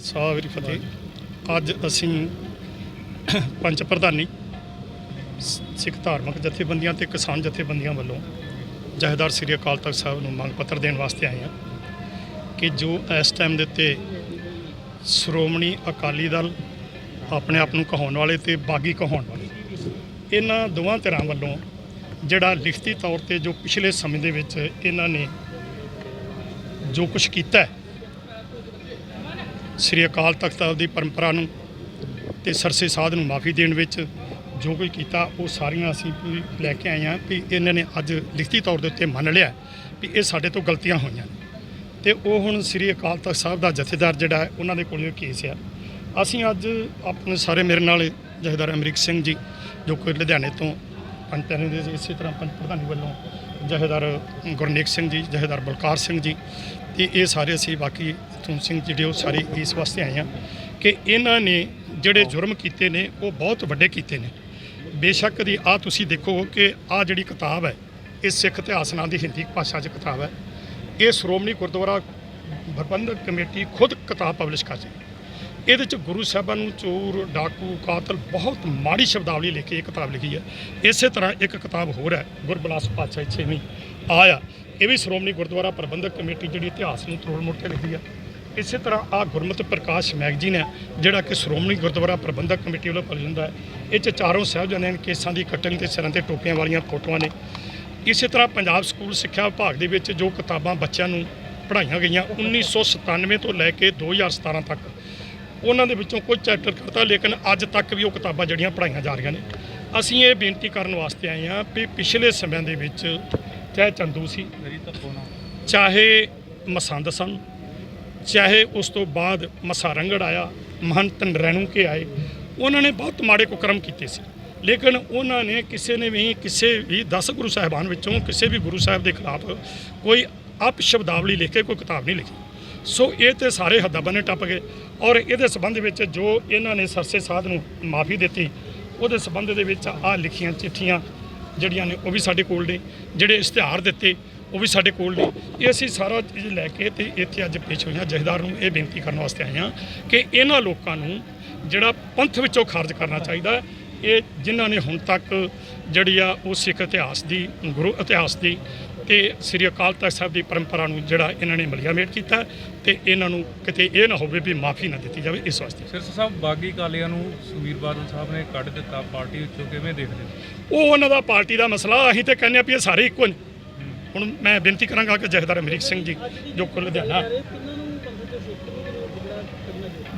ਖਾਲਸਾ ਵੀਰ ਫਤਿਹ। ਅੱਜ ਅਸੀਂ ਪੰਚ ਪ੍ਰਧਾਨੀ, ਸਿੱਖ ਧਾਰਮਿਕ ਜਥੇਬੰਦੀਆਂ ਤੇ ਕਿਸਾਨ ਜਥੇਬੰਦੀਆਂ ਵੱਲੋਂ ਜਹੇਦਾਰ ਸ੍ਰੀ ਅਕਾਲ ਤਖਤ ਸਾਹਿਬ ਨੂੰ ਮੰਗ ਪੱਤਰ ਦੇਣ ਵਾਸਤੇ ਆਏ ਹਾਂ ਕਿ ਜੋ ਇਸ ਟਾਈਮ ਦੇ ਉੱਤੇ ਸ਼੍ਰੋਮਣੀ ਅਕਾਲੀ ਦਲ ਆਪਣੇ ਆਪ ਨੂੰ ਕਹਾਉਣ ਵਾਲੇ ਤੇ ਬਾਗੀ ਕਹਾਉਣ ਵਾਲੇ, ਇਹਨਾਂ ਦੋਵਾਂ ਧਿਰਾਂ ਵੱਲੋਂ ਜਿਹੜਾ ਲਿਖਤੀ ਤੌਰ ਤੇ ਜੋ ਪਿਛਲੇ ਸਮੇਂ ਦੇ ਵਿੱਚ ਇਹਨਾਂ ਨੇ ਜੋ ਕੁਝ ਕੀਤਾ ਹੈ ਸ੍ਰੀ ਅਕਾਲ ਤਖਤ ਸਾਹਿਬ ਦੀ ਪਰੰਪਰਾ ਨੂੰ ਤੇ ਸਰਸੇ ਸਾਧ ਨੂੰ ਮਾਫੀ ਦੇਣ ਵਿੱਚ ਜੋ ਕੁਝ ਕੀਤਾ, ਉਹ ਸਾਰੀਆਂ ਅਸੀਂ ਲੈ ਕੇ ਆਏ ਹਾਂ ਵੀ ਇਹਨਾਂ ਨੇ ਅੱਜ ਲਿਖਤੀ ਤੌਰ ਦੇ ਉੱਤੇ ਮੰਨ ਲਿਆ ਵੀ ਇਹ ਸਾਡੇ ਤੋਂ ਗਲਤੀਆਂ ਹੋਈਆਂ ਨੇ। ਤੇ ਉਹ ਹੁਣ ਸ੍ਰੀ ਅਕਾਲ ਤਖਤ ਸਾਹਿਬ ਦਾ ਜਥੇਦਾਰ ਜਿਹੜਾ ਹੈ, ਉਹਨਾਂ ਦੇ ਕੋਲ ਇਹ ਕੇਸ ਆ। ਅਸੀਂ ਅੱਜ ਆਪਣੇ ਸਾਰੇ ਮੇਰੇ ਨਾਲ ਜਥੇਦਾਰ ਅਮਰੀਕ ਸਿੰਘ ਜੀ, ਜੋ ਕਿ ਲੁਧਿਆਣੇ ਤੋਂ ਪੰਚਾਇਤ ਦੇ ਇਸੇ ਤਰ੍ਹਾਂ ਪੰਚ ਪ੍ਰਧਾਨੀ ਵੱਲੋਂ ਜਥੇਦਾਰ ਗੁਰਨੇਕ ਸਿੰਘ ਜੀ ਜਥੇਦਾਰ ਬਲਕਾਰ ਸਿੰਘ ਜੀ ਤੇ ਇਹ ਸਾਰੇ ਅਸੀਂ ਬਾਕੀ ਤੁਮ ਸਿੰਘ ਜਿਹੜੇ ਉਹ ਸਾਰੇ ਇਸ ਵਾਸਤੇ ਆਏ ਆ ਕਿ ਇਹਨਾਂ ਨੇ ਜਿਹੜੇ ਜੁਰਮ ਕੀਤੇ ਨੇ, ਉਹ ਬਹੁਤ ਵੱਡੇ ਕੀਤੇ ਨੇ। ਬੇਸ਼ੱਕ ਦੀ ਆ ਤੁਸੀਂ ਦੇਖੋ ਕਿ ਆ ਜਿਹੜੀ ਕਿਤਾਬ ਹੈ ਇਹ ਸਿੱਖ ਇਤਿਹਾਸ ਨਾਂ ਦੀ ਹਿੰਦੀ ਭਾਸ਼ਾ 'ਚ ਕਿਤਾਬ ਹੈ। ਇਹ ਸ਼੍ਰੋਮਣੀ ਗੁਰਦੁਆਰਾ ਪ੍ਰਬੰਧਕ ਕਮੇਟੀ ਖੁਦ ਕਿਤਾਬ ਪਬਲਿਸ਼ ਕਰ ਰਹੀ ਹੈ। ਇਹਦੇ ਚ ਗੁਰੂ ਸਾਹਿਬਾਂ ਨੂੰ ਚੋਰ, ਡਾਕੂ, ਕਾਤਲ ਬਹੁਤ ਮਾੜੀ ਸ਼ਬਦਾਵਲੀ ਲੈ ਕੇ ਇਹ ਕਿਤਾਬ ਲਿਖੀ ਹੈ। ਇਸੇ ਤਰ੍ਹਾਂ ਇੱਕ ਕਿਤਾਬ ਹੋਰ ਹੈ, ਗੁਰਬਲਾਸ ਪਾਤਸ਼ਾਹੀ ਛੇਵੀਂ ਆਇਆ। ਇਹ ਵੀ ਸ਼੍ਰੋਮਣੀ ਗੁਰਦੁਆਰਾ ਪ੍ਰਬੰਧਕ ਕਮੇਟੀ ਜਿਹੜੀ ਇਤਿਹਾਸ ਨੂੰ ਤੋੜ ਮੁੜ ਕੇ ਲਿਖੀ ਹੈ। ਇਸੇ ਤਰ੍ਹਾਂ ਆ ਗੁਰਮਤਿ ਪ੍ਰਕਾਸ਼ ਮੈਗਜ਼ੀਨ ਹੈ, ਜਿਹੜਾ ਕਿ ਸ਼੍ਰੋਮਣੀ ਗੁਰਦੁਆਰਾ ਪ੍ਰਬੰਧਕ ਕਮੇਟੀ ਵੱਲੋਂ ਪੜ੍ਹਿਆ ਜਾਂਦਾ ਹੈ। ਇਹ ਚ ਚਾਰੋਂ ਸਾਹਿਬਜ਼ਾਦਿਆਂ ਦੇ ਕੇਸਾਂ ਦੀ ਕਟਿੰਗ ਤੇ ਸਿਰਾਂ ਤੇ ਟੋਪੀਆਂ ਵਾਲੀਆਂ ਫੋਟੋਆਂ ਨੇ। ਇਸੇ ਤਰ੍ਹਾਂ ਪੰਜਾਬ ਸਕੂਲ ਸਿੱਖਿਆ ਵਿਭਾਗ ਦੇ ਵਿੱਚ ਜੋ ਕਿਤਾਬਾਂ ਬੱਚਿਆਂ ਨੂੰ ਪੜ੍ਹਾਈਆਂ ਗਈਆਂ 1997 ਤੋਂ ਲੈ ਕੇ 2017 ਤੱਕ ਉਹਨਾਂ ਦੇ ਵਿੱਚੋਂ ਕੁਝ ਚੈਪਟਰ ਕਰਤਾ ਲੇਕਿਨ ਅੱਜ ਤੱਕ ਵੀ ਉਹ ਕਿਤਾਬਾਂ ਜਿਹੜੀਆਂ ਪੜ੍ਹਾਈਆਂ ਜਾ ਰਹੀਆਂ ਨੇ। ਅਸੀਂ ਇਹ ਬੇਨਤੀ ਕਰਨ ਵਾਸਤੇ ਆਏ ਹਾਂ ਵੀ ਪਿਛਲੇ ਸਮਿਆਂ ਦੇ ਵਿੱਚ ਚਾਹੇ ਚੰਦੂ ਸੀ, ਚਾਹੇ ਮਸੰਦ ਸਨ, ਚਾਹੇ ਉਸ ਤੋਂ ਬਾਅਦ ਮਸਾਰੰਗੜ ਆਇਆ, ਮਹੰਤ ਨਰੈਣੂ ਕੇ ਆਏ, ਉਹਨਾਂ ਨੇ ਬਹੁਤ ਮਾੜੇ ਕੁਕਰਮ ਕੀਤੇ ਸੀ। ਲੇਕਿਨ ਉਹਨਾਂ ਨੇ ਕਿਸੇ ਨੇ ਵੀ, ਕਿਸੇ ਵੀ 10 ਗੁਰੂ ਸਾਹਿਬਾਨ ਵਿੱਚੋਂ, ਕਿਸੇ ਵੀ ਗੁਰੂ ਸਾਹਿਬ ਦੇ ਖਿਲਾਫ ਕੋਈ ਅਪ ਸ਼ਬਦਾਵਲੀ ਲਿਖ ਕੇ ਕੋਈ ਕਿਤਾਬ ਨਹੀਂ ਲਿਖੀ। ਸੋ ਇਹ ਤੇ ਸਾਰੇ ਹੱਦਾਂ ਬੰਨੇ ਟੱਪ ਗਏ। ਔਰ ਇਹਦੇ ਸਬੰਧ ਵਿੱਚ ਜੋ ਇਹਨਾਂ ਨੇ ਸਰਸੇ ਸਾਧ ਨੂੰ ਮਾਫੀ ਦਿੱਤੀ, ਉਹਦੇ ਸਬੰਧ ਦੇ ਵਿੱਚ ਆ ਲਿਖੀਆਂ ਚਿੱਠੀਆਂ ਜਿਹੜੀਆਂ ਨੇ ਉਹ ਵੀ ਸਾਡੇ ਕੋਲ ਨੇ, ਜਿਹੜੇ ਇਸ਼ਤਿਹਾਰ ਦਿੱਤੇ, ਉਹ ਵੀ ਸਾਡੇ ਕੋਲ ਨੇ। ਇਹ ਅਸੀਂ ਸਾਰਾ ਚੀਜ਼ ਲੈ ਕੇ ਤੇ ਇੱਥੇ ਅੱਜ ਪੇਸ਼ ਹੋਈਆਂ। ਜਥੇਦਾਰ ਨੂੰ ਇਹ ਬੇਨਤੀ ਕਰਨ ਵਾਸਤੇ ਆਏ ਹਾਂ ਕਿ ਇਹਨਾਂ ਲੋਕਾਂ ਨੂੰ ਜਿਹੜਾ ਪੰਥ ਵਿੱਚੋਂ ਖਾਰਜ ਕਰਨਾ ਚਾਹੀਦਾ ਇਹ ਜਿਨ੍ਹਾਂ ਨੇ ਹੁਣ ਤੱਕ ਜਿਹੜੀ ਆ ਉਹ ਸਿੱਖ ਇਤਿਹਾਸ ਦੀ, ਗੁਰੂ ਇਤਿਹਾਸ ਦੀ ਤੇ ਸ੍ਰੀ ਅਕਾਲ ਤਖਤ ਸਾਹਿਬ ਦੀ ਪਰੰਪਰਾ ਨੂੰ ਜਿਹੜਾ ਇਹਨਾਂ ਨੇ ਮਲੀਆਮੇਟ ਕੀਤਾ ਤੇ ਇਹਨਾਂ ਨੂੰ ਕਿਤੇ ਇਹ ਨਾ ਹੋਵੇ ਵੀ ਮਾਫੀ ਨਾ ਦਿੱਤੀ ਜਾਵੇ ਇਸ ਵਾਸਤੇ। ਸਿਰਸ ਸਾਹਿਬ ਬਾਗੀ ਕਾਲੀਆਂ ਨੂੰ ਸੁਖਬੀਰ ਬਾਦਲ ਸਾਹਿਬ ਨੇ ਕੱਢ ਦਿੱਤਾ ਪਾਰਟੀ ਵਿੱਚੋਂ ਕਿਵੇਂ ਦੇਖਦੇ ਉਹ ਉਹਨਾਂ ਦਾ ਪਾਰਟੀ ਦਾ ਮਸਲਾ ਅਸੀਂ ਤੇ ਕਹਿੰਦੇ ਆ ਵੀ ਇਹ ਸਾਰੇ ਇੱਕੋ ਨੇ। ਹੁਣ ਮੈਂ ਬੇਨਤੀ ਕਰਾਂਗਾ ਕਿ ਜਥੇਦਾਰ ਅਮਰੀਕ ਸਿੰਘ ਜੀ ਜੋ ਕਿ ਲੁਧਿਆਣਾ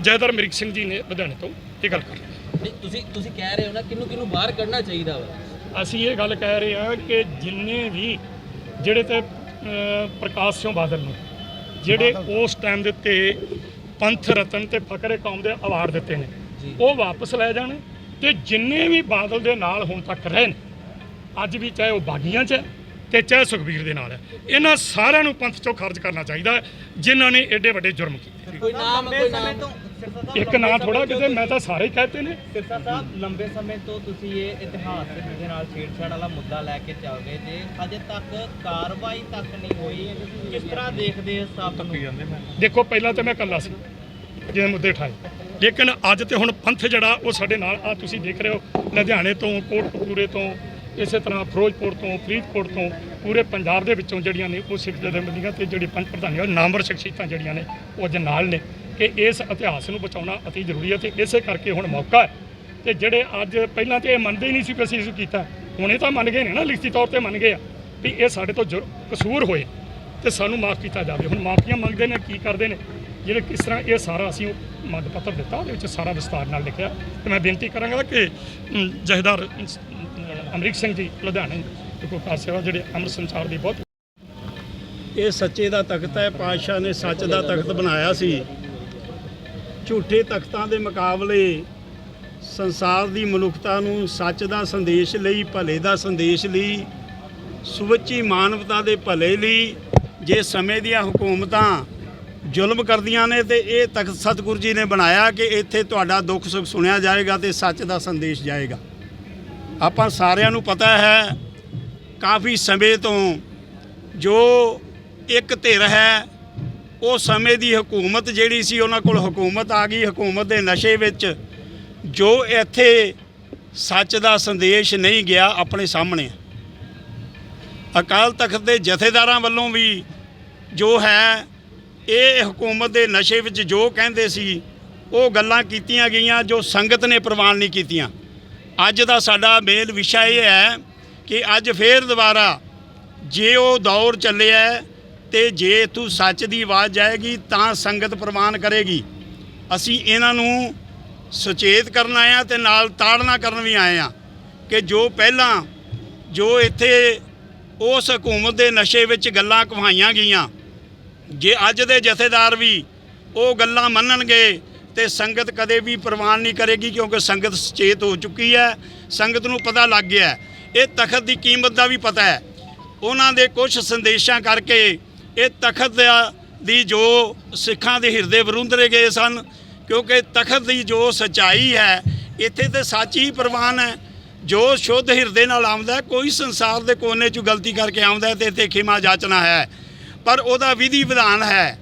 ਜਥੇਦਾਰ ਅਮਰੀਕ ਸਿੰਘ ਜੀ ਨੇ ਲੁਧਿਆਣੇ ਤੋਂ ਇਹ ਗੱਲ ਕਰ ਨਹੀਂ ਤੁਸੀਂ ਤੁਸੀਂ ਕਹਿ ਰਹੇ ਹੋ ਨਾ ਕਿਹਨੂੰ ਕਿਹਨੂੰ ਬਾਹਰ ਕੱਢਣਾ ਚਾਹੀਦਾ ਵਾ। ਅਸੀਂ ਇਹ ਗੱਲ ਕਹਿ ਰਹੇ ਹਾਂ ਕਿ ਜਿੰਨੇ ਵੀ ਜਿਹੜੇ ਤੇ ਪ੍ਰਕਾਸ਼ ਸਿੰਘ ਬਾਦਲ ਨੇ ਜਿਹੜੇ ਉਸ ਟਾਈਮ ਦੇ ਉੱਤੇ ਪੰਥ ਰਤਨ ਤੇ ਫਕਰੇ ਕੌਮ ਦੇ ਅਵਾਰਡ ਦਿੱਤੇ ਨੇ। ਉਹ ਵਾਪਸ ਲੈ ਜਾਣ ਤੇ ਜਿੰਨੇ ਵੀ ਬਾਦਲ ਦੇ ਨਾਲ ਹੁਣ ਤੱਕ ਰਹੇ ਨੇ ਅੱਜ ਵੀ ਚਾਹੇ ਉਹ ਬਾਗੀਆਂ 'ਚ ਹੈ ਤੇ ਚਾਹੇ ਸੁਖਬੀਰ ਦੇ ਨਾਲ ਹੈ ਇਹਨਾਂ ਸਾਰਿਆਂ ਨੂੰ ਪੰਥ ਚੋਂ ਖਾਰਜ ਕਰਨਾ ਚਾਹੀਦਾ ਜਿਨ੍ਹਾਂ ਨੇ ਐਡੇ ਵੱਡੇ ਜੁਰਮ ਕੀਤੇ। ਕੋਈ ਨਾਮ ਕੋਈ ਨਾਮ? ਇੱਕ ਨਾਂ ਥੋੜਾ ਕਿਤੇ ਮੈਂ ਤਾਂ ਸਾਰੇ ਹੀ ਕਹਤੇ ਨੇ। ਸਿਰਸਾ ਸਾਹਿਬ ਲੰਬੇ ਸਮੇਂ ਤੋਂ ਤੁਸੀਂ ਇਹ ਇਤਿਹਾਸ ਦੇ ਨਾਲ ਛੇੜਛਾੜ ਵਾਲਾ ਮੁੱਦਾ ਲੈ ਕੇ ਚੱਲਦੇ ਜੇ ਅਜੇ ਤੱਕ ਕਾਰਵਾਈ ਤੱਕ ਨਹੀਂ ਹੋਈ। ਕਿਸ ਤਰ੍ਹਾਂ ਦੇਖਦੇ ਹੋ ਸਭ ਨੂੰ? ਦੇਖੋ ਪਹਿਲਾਂ ਤਾਂ ਮੈਂ ਇਕੱਲਾ ਸੀ ਜਿਹਨੇ ਮੁੱਦੇ ਉਠਾਏ। ਲੇਕਿਨ ਅੱਜ ਤੇ ਹੁਣ ਪੰਥ ਜਿਹੜਾ ਉਹ ਸਾਡੇ ਨਾਲ ਆ ਤੁਸੀਂ ਦੇਖ ਰਹੇ ਹੋ ਲੁਧਿਆਣੇ ਤੋਂ ਕੋਟਕਪੂਰੇ ਤੋਂ ਇਸੇ ਤਰ੍ਹਾਂ ਫਿਰੋਜ਼ਪੁਰ ਤੋਂ ਫਰੀਦਕੋਟ ਤੋਂ ਪੂਰੇ ਪੰਜਾਬ ਦੇ ਵਿੱਚੋਂ ਜਿਹੜੀਆਂ ਨੇ ਉਹ ਸਿੱਖ ਜਥੇਬੰਦੀਆਂ ਤੇ ਜਿਹੜੀ ਪੰਜ ਪ੍ਰਧਾਨੀਆਂ ਨਾਮਵਰ ਸ਼ਖਸੀਅਤਾਂ ਜਿਹੜੀਆਂ ਨੇ ਉਹ ਅੱਜ ਨਾਲ ਨੇ। ਕਿ ਇਸ ਇਤਿਹਾਸ ਨੂੰ ਬਚਾਉਣਾ ਅਤੀ ਜ਼ਰੂਰੀ ਹੈ ਤੇ ਇਸੇ ਕਰਕੇ ਹੁਣ ਮੌਕਾ ਹੈ। ਤੇ ਜਿਹੜੇ ਅੱਜ ਪਹਿਲਾਂ ਤੇ ਇਹ ਮੰਨਦੇ ਹੀ ਨਹੀਂ ਸੀ ਕਿ ਅਸੀਂ ਇਸ ਕੀਤਾ ਹੁਣ ਇਹ ਤਾਂ ਮੰਨ ਗਏ ਨੇ ਨਾ ਲਿਖਤੀ ਤੌਰ ਤੇ ਮੰਨ ਗਏ ਆ ਵੀ ਇਹ ਸਾਡੇ ਤੋਂ ਜੁਰ- ਕਸੂਰ ਹੋਏ ਤੇ ਸਾਨੂੰ ਮਾਫ ਕੀਤਾ ਜਾਵੇ। ਹੁਣ ਮਾਫੀਆਂ ਮੰਗਦੇ ਨੇ ਕੀ ਕਰਦੇ ਨੇ? ਜਿਹੜੇ ਕਿਸ ਤਰ੍ਹਾਂ ਇਹ ਸਾਰਾ ਅਸੀਂ ਉਹ ਮੰਗ ਪੱਤਰ ਦਿੱਤਾ ਉਹਦੇ ਵਿੱਚ ਸਾਰਾ ਵਿਸਤਾਰ ਨਾਲ ਲਿਖਿਆ। ਤੇ ਮੈਂ ਬੇਨਤੀ ਕਰਾਂਗਾ ਕਿ ਅਮ, ਜਥੇਦਾਰ ਅਮਰੀਕ ਸਿੰਘ ਜੀ ਲੁਧਿਆਣੇ ਦੇ ਕੋਲ ਸੇਵਾ ਜਿਹੜੇ ਅੰਮ੍ਰਿਤ ਸੰਚਾਰ ਦੀ ਬਹੁਤ ਇਹ ਸੱਚੇ ਦਾ ਤਖਤ ਹੈ ਪਾਤਸ਼ਾਹ ਨੇ ਸੱਚ ਦਾ ਤਖਤ ਬਣਾਇਆ ਸੀ। ਝੂਠੇ ਤਖਤਾਂ ਦੇ ਮੁਕਾਬਲੇ ਸੰਸਾਰ ਦੀ ਮਨੁੱਖਤਾ ਨੂੰ ਸੱਚ ਦਾ ਸੰਦੇਸ਼ ਲਈ, ਭਲੇ ਦਾ ਸੰਦੇਸ਼ ਲਈ, ਸੁਵੱਚੀ ਮਾਨਵਤਾ ਦੇ ਭਲੇ ਲਈ ਜੇ ਸਮੇਂ ਦੀਆਂ ਹਕੂਮਤਾਂ ਜ਼ੁਲਮ ਕਰਦੀਆਂ ਨੇ ਤੇ ਇਹ ਤਖਤ ਸਤਿਗੁਰੂ ਜੀ ਨੇ ਬਣਾਇਆ ਕਿ ਇੱਥੇ ਤੁਹਾਡਾ ਦੁੱਖ ਸੁੱਖ ਸੁਣਿਆ ਜਾਏਗਾ ਤੇ ਸੱਚ ਦਾ ਸੰਦੇਸ਼ ਜਾਏਗਾ। ਆਪਾਂ ਸਾਰਿਆਂ ਨੂੰ ਪਤਾ ਹੈ, ਕਾਫੀ ਸਮੇਂ ਤੋਂ ਜੋ ਇੱਕ ਧਿਰ ਹੈ ਉਹ ਸਮੇਂ ਦੀ ਹਕੂਮਤ ਜਿਹੜੀ ਸੀ ਉਹਨਾਂ ਕੋਲ ਹਕੂਮਤ ਆ ਗਈ, ਹਕੂਮਤ ਦੇ ਨਸ਼ੇ ਵਿੱਚ ਜੋ ਇੱਥੇ ਸੱਚ ਦਾ ਸੰਦੇਸ਼ ਨਹੀਂ ਗਿਆ ਆਪਣੇ ਸਾਹਮਣੇ। ਅਕਾਲ ਤਖਤ ਦੇ ਜਥੇਦਾਰਾਂ ਵੱਲੋਂ ਵੀ ਜੋ ਹੈ, ਇਹ ਹਕੂਮਤ ਦੇ ਨਸ਼ੇ ਵਿੱਚ ਜੋ ਕਹਿੰਦੇ ਸੀ, ਉਹ ਗੱਲਾਂ ਕੀਤੀਆਂ ਗਈਆਂ ਜੋ ਸੰਗਤ ਨੇ ਪ੍ਰਵਾਨ ਨਹੀਂ ਕੀਤੀਆਂ। ਅੱਜ ਦਾ ਸਾਡਾ ਮੇਲ ਵਿਸ਼ਾ ਇਹ ਹੈ ਕਿ ਅੱਜ ਫੇਰ ਦੁਬਾਰਾ ਜੇ ਉਹ ਦੌਰ ਚੱਲਿਆ ਤੇ ਜੇ ਤੂੰ ਸੱਚ ਦੀ ਆਵਾਜ਼ ਜਾਏਗੀ, ਤਾਂ ਸੰਗਤ ਪ੍ਰਵਾਨ ਕਰੇਗੀ। ਅਸੀਂ ਇਹਨਾਂ ਨੂੰ ਸੁਚੇਤ ਕਰਨ ਆਏ ਆ ਤੇ ਨਾਲ ਤਾੜਨਾ ਕਰਨ ਵੀ ਆਏ ਆ ਕਿ ਜੋ ਪਹਿਲਾਂ ਜੋ ਇੱਥੇ ਉਸ ਹਕੂਮਤ ਦੇ ਨਸ਼ੇ ਵਿੱਚ ਗੱਲਾਂ ਕਹਾਈਆਂ ਗਈਆਂ, ਜੇ ਅੱਜ ਦੇ ਜਥੇਦਾਰ ਵੀ ਉਹ ਗੱਲਾਂ ਮੰਨਣਗੇ ਤੇ ਸੰਗਤ ਕਦੇ ਵੀ ਪ੍ਰਵਾਨ ਨਹੀਂ ਕਰੇਗੀ ਕਿਉਂਕਿ ਸੰਗਤ ਸੁਚੇਤ ਹੋ ਚੁੱਕੀ ਹੈ, ਸੰਗਤ ਨੂੰ ਪਤਾ ਲੱਗ ਗਿਆ ਇਹ ਤਖਤ ਦੀ ਕੀਮਤ ਦਾ ਵੀ ਪਤਾ ਹੈ। ਉਹਨਾਂ ਦੇ ਕੁਝ ਸੰਦੇਸ਼ਾਂ ਕਰਕੇ ਇਹ ਤਖਤ ਦੀ ਜੋ ਸਿੱਖਾਂ ਦੇ ਹਿਰਦੇ ਵਰੁੰਦਰੇ ਗਏ ਸਨ, ਕਿਉਂਕਿ ਤਖਤ ਦੀ ਜੋ ਸਚਾਈ ਹੈ, ਇੱਥੇ ਤੇ ਸੱਚ ਹੀ ਪ੍ਰਵਾਨ ਹੈ। ਜੋ ਸ਼ੁੱਧ ਹਿਰਦੇ ਨਾਲ ਆਉਂਦਾ ਕੋਈ ਸੰਸਾਰ ਦੇ ਕੋਨੇ 'ਚ ਗਲਤੀ ਕਰਕੇ ਆਉਂਦਾ ਹੈ ਤੇ ਇੱਥੇ ਖਿਮਾ ਜਾਚਣਾ ਹੈ। ਪਰ ਉਹਦਾ ਵਿਧੀ ਵਿਧਾਨ ਹੈ।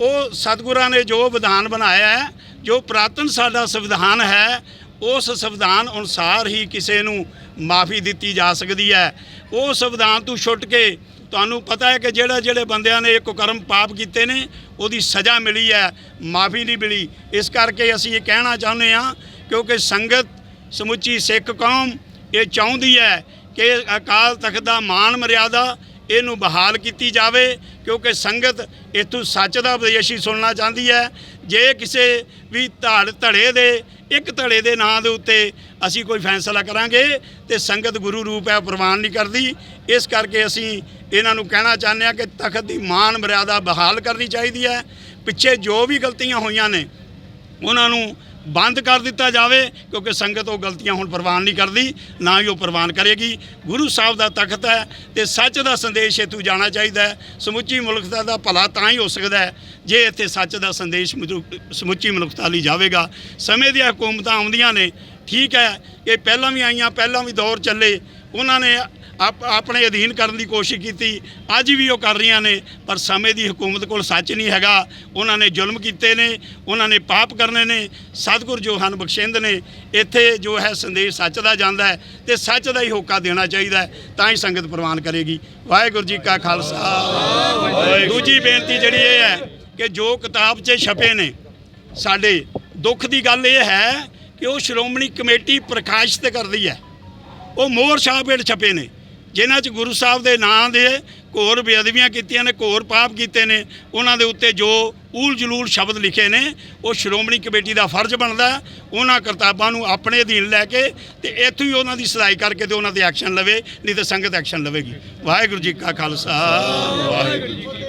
ਉਹ ਸਤਿਗੁਰਾਂ ਨੇ ਜੋ ਵਿਧਾਨ ਬਣਾਇਆ ਹੈ, ਜੋ ਪ੍ਰਾਤਨ ਸਾਡਾ ਸੰਵਿਧਾਨ ਹੈ, ਉਸ ਸੰਵਿਧਾਨ ਅਨੁਸਾਰ ਹੀ ਕਿਸੇ ਨੂੰ ਮਾਫੀ ਦਿੱਤੀ ਜਾ ਸਕਦੀ ਹੈ। ਉਹ ਸੰਵਿਧਾਨ ਤੋਂ ਛੁੱਟ ਕੇ ਤੁਹਾਨੂੰ ਪਤਾ ਹੈ ਕਿ ਜਿਹੜਾ ਜਿਹੜੇ ਬੰਦਿਆਂ ਨੇ ਇੱਕ ਕਰਮ ਪਾਪ ਕੀਤੇ ਨੇ, ਉਹਦੀ ਸਜ਼ਾ ਮਿਲੀ ਹੈ। ਮਾਫੀ ਨਹੀਂ ਮਿਲੀ। ਇਸ ਕਰਕੇ ਅਸੀਂ ਇਹ ਕਹਿਣਾ ਚਾਹੁੰਦੇ ਹਾਂ, ਕਿਉਂਕਿ ਸੰਗਤ ਸਮੁੱਚੀ ਸਿੱਖ ਕੌਮ ਇਹ ਚਾਹੁੰਦੀ ਹੈ ਕਿ ਅਕਾਲ ਤਖਤ ਦਾ ਮਾਣ ਮਰਿਆਦਾ ਇਹਨੂੰ ਬਹਾਲ ਕੀਤੀ ਜਾਵੇ, ਕਿਉਂਕਿ ਸੰਗਤ ਇਥੋਂ ਸੱਚ ਦਾ ਉਪਦੇਸ਼ ਸੁਣਨਾ ਚਾਹੁੰਦੀ ਹੈ। ਜੇ ਕਿਸੇ ਵੀ ਧੜ ਧੜੇ ਦੇ ਇੱਕ ਧੜੇ ਦੇ ਨਾਂ ਦੇ ਉੱਤੇ ਅਸੀਂ ਕੋਈ ਫੈਸਲਾ ਕਰਾਂਗੇ ਤੇ ਸੰਗਤ ਗੁਰੂ ਰੂਪ ਹੈ, ਪ੍ਰਵਾਨ ਨਹੀਂ ਕਰਦੀ। ਇਸ ਕਰਕੇ ਅਸੀਂ ਇਹਨਾਂ ਨੂੰ ਕਹਿਣਾ ਚਾਹੁੰਦੇ ਹਾਂ ਕਿ ਤਖਤ ਦੀ ਮਾਣ ਮਰਿਆਦਾ ਬਹਾਲ ਕਰਨੀ ਚਾਹੀਦੀ ਹੈ। ਪਿੱਛੇ ਜੋ ਵੀ ਗਲਤੀਆਂ ਹੋਈਆਂ ਨੇ, ਉਹਨਾਂ ਨੂੰ ਬੰਦ ਕਰ ਦਿੱਤਾ ਜਾਵੇ, ਕਿਉਂਕਿ ਸੰਗਤ ਉਹ ਗਲਤੀਆਂ ਹੁਣ ਪ੍ਰਵਾਨ ਨਹੀਂ ਕਰਦੀ, ਨਾ ਹੀ ਉਹ ਪ੍ਰਵਾਨ ਕਰੇਗੀ। ਗੁਰੂ ਸਾਹਿਬ ਦਾ ਤਖਤ ਹੈ ਤੇ ਸੱਚ ਦਾ ਸੰਦੇਸ਼ ਇੱਥੋਂ ਜਾਣਾ ਚਾਹੀਦਾ ਹੈ। ਸਮੁੱਚੀ ਮਨੁੱਖਤਾ ਦਾ ਭਲਾ ਤਾਂ ਹੀ ਹੋ ਸਕਦਾ ਹੈ, ਜੇ ਇੱਥੇ ਸੱਚ ਦਾ ਸੰਦੇਸ਼ ਮਨੁ- ਸਮੁੱਚੀ ਮਨੁੱਖਤਾ ਲਈ ਜਾਵੇਗਾ। ਸਮੇਂ ਦੀਆਂ ਹਕੂਮਤਾਂ ਆਉਂਦੀਆਂ ਨੇ, ਠੀਕ ਹੈ, ਇਹ ਪਹਿਲਾਂ ਵੀ ਆਈਆਂ, ਪਹਿਲਾਂ ਵੀ ਦੌਰ ਚੱਲੇ, ਉਹਨਾਂ ਨੇ ਆਪ- ਆਪਣੇ ਅਧੀਨ ਕਰਨ ਦੀ ਕੋਸ਼ਿਸ਼ ਕੀਤੀ। ਅੱਜ ਵੀ ਉਹ ਕਰ ਰਹੀਆਂ ਨੇ, ਪਰ ਸਮੇਂ ਦੀ ਹਕੂਮਤ ਕੋਲ ਸੱਚ ਨਹੀਂ ਹੈਗਾ। ਉਹਨਾਂ ਨੇ ਜ਼ੁਲਮ ਕੀਤੇ ਨੇ, ਉਹਨਾਂ ਨੇ ਪਾਪ ਕਰਨੇ ਨੇ। ਸਤਿਗੁਰ ਜੋ ਹਨ ਬਖਸ਼ਿੰਦ ਨੇ, ਇੱਥੇ ਜੋ ਹੈ ਸੰਦੇਸ਼ ਸੱਚ ਦਾ ਜਾਂਦਾ ਹੈ ਤੇ ਸੱਚ ਦਾ ਹੀ ਹੋਕਾ ਦੇਣਾ ਚਾਹੀਦਾ ਹੈ, ਤਾਂ ਹੀ ਸੰਗਤ ਪ੍ਰਵਾਨ ਕਰੇਗੀ। ਵਾਹਿਗੁਰੂ ਜੀ ਕਾ ਖਾਲਸਾ। ਦੂਜੀ ਬੇਨਤੀ ਜਿਹੜੀ ਇਹ ਹੈ ਕਿ ਜੋ ਕਿਤਾਬ 'ਚ ਛਪੇ ਨੇ, ਸਾਡੇ ਦੁੱਖ ਦੀ ਗੱਲ ਇਹ ਹੈ ਕਿ ਉਹ ਸ਼੍ਰੋਮਣੀ ਕਮੇਟੀ ਪ੍ਰਕਾਸ਼ਿਤ ਕਰਦੀ ਹੈ। ਉਹ ਮੋਹਰ ਸ਼ਾਹਪੇਟ ਛਪੇ ਨੇ। ਜਿਨ੍ਹਾਂ 'ਚ ਗੁਰੂ ਸਾਹਿਬ ਦੇ ਨਾਂ ਦੇ ਘੋਰ ਬੇਅਦਬੀਆਂ ਕੀਤੀਆਂ ਨੇ, ਘੋਰ ਪਾਪ ਕੀਤੇ ਨੇ, ਉਹਨਾਂ ਦੇ ਉੱਤੇ ਜੋ ਊਲ ਜਲੂਲ ਸ਼ਬਦ ਲਿਖੇ ਨੇ, ਉਹ ਸ਼੍ਰੋਮਣੀ ਕਮੇਟੀ ਦਾ ਫਰਜ਼ ਬਣਦਾ ਉਹਨਾਂ ਕਰਤਾਬਾਂ ਨੂੰ ਆਪਣੇ ਅਧੀਨ ਲੈ ਕੇ ਤੇ ਇੱਥੋਂ ਹੀ ਉਹਨਾਂ ਦੀ ਸਦਾਈ ਕਰਕੇ ਤੇ ਉਹਨਾਂ ਤੇ ਐਕਸ਼ਨ ਲਵੇ, ਨਹੀਂ ਤਾਂ ਸੰਗਤ ਐਕਸ਼ਨ ਲਵੇਗੀ। ਵਾਹਿਗੁਰੂ ਜੀ ਕਾ ਖਾਲਸਾ, ਵਾਹਿਗੁਰੂ ਜੀ ਕੀ